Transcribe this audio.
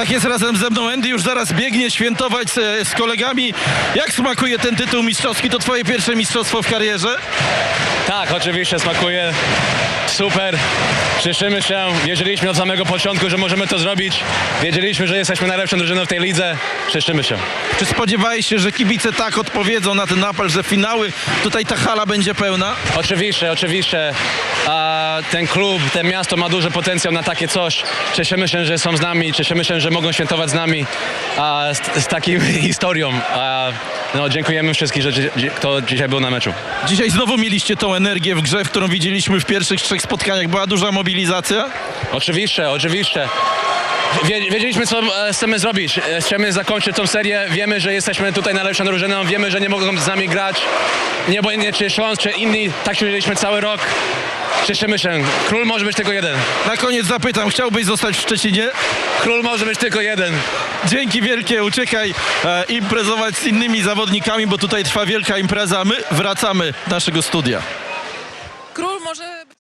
Tak jest razem ze mną Andy, już zaraz biegnie świętować e, z kolegami. Jak smakuje ten tytuł mistrzowski? To twoje pierwsze mistrzostwo w karierze? Tak, oczywiście smakuje. Super. Cieszymy się. Wierzyliśmy od samego początku, że możemy to zrobić. Wiedzieliśmy, że jesteśmy najlepszą drużyną w tej lidze. Cieszymy się. Czy spodziewałeś się, że kibice tak odpowiedzą na ten apel, że finały, tutaj ta hala będzie pełna? Oczywiście, oczywiście. A ten klub, ten miasto ma duży potencjał na takie coś. Cieszymy się, że są z nami, cieszymy się, że mogą świętować z nami a, z, z taką historią. A, no, dziękujemy wszystkim, że, dzi- kto dzisiaj był na meczu. Dzisiaj znowu mieliście tą energię w grze, w którą widzieliśmy w pierwszych trzech spotkaniach. Była duża mobilizacja? Oczywiście, oczywiście. Wie- Wiedzieliśmy, co e, chcemy zrobić. E, Chcemy zakończyć tą serię. Wiemy, że jesteśmy tutaj najlepszą drużyną. Wiemy, że nie mogą z nami grać. Nie obojętnie czy Śląsk, czy inni. Tak się wiedzieliśmy cały rok. Cieszymy się. Król może być tylko jeden. Na koniec zapytam, chciałbyś zostać w Szczecinie? Król może być tylko jeden. Dzięki wielkie, uciekaj e, imprezować z innymi zawodnikami, bo tutaj trwa wielka impreza. My wracamy do naszego studia. Król może